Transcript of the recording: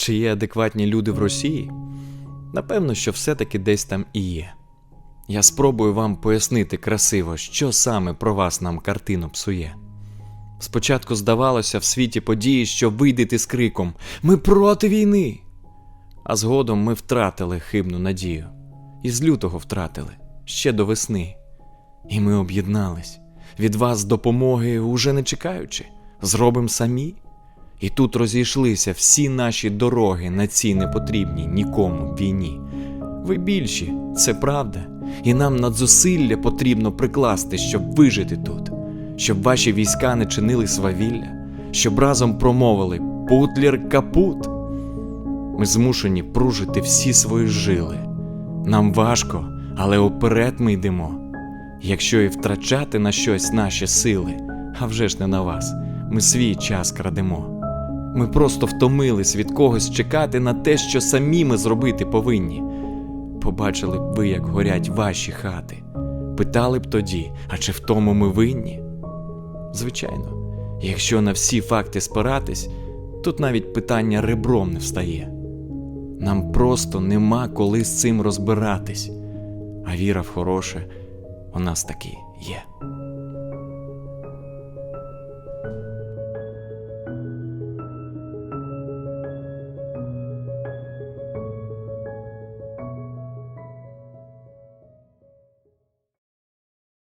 Чи є адекватні люди в Росії? Напевно, що все-таки десь там і є. Я спробую вам пояснити красиво, що саме про вас нам картину псує. Спочатку здавалося в світі події, що вийдете з криком Ми проти війни. А згодом ми втратили хибну надію. І з лютого втратили ще до весни. І ми об'єднались. Від вас допомоги уже не чекаючи, зробим самі. І тут розійшлися всі наші дороги на цій непотрібній нікому війні. Ви більші, це правда, і нам надзусилля потрібно прикласти, щоб вижити тут, щоб ваші війська не чинили свавілля, щоб разом промовили Путлер капут. Ми змушені пружити всі свої жили. Нам важко, але уперед ми йдемо. Якщо і втрачати на щось наші сили, а вже ж не на вас, ми свій час крадемо. Ми просто втомились від когось чекати на те, що самі ми зробити повинні. Побачили б ви, як горять ваші хати, питали б тоді, а чи в тому ми винні? Звичайно, якщо на всі факти спиратись, тут навіть питання ребром не встає. Нам просто нема коли з цим розбиратись, а віра в хороше у нас таки є.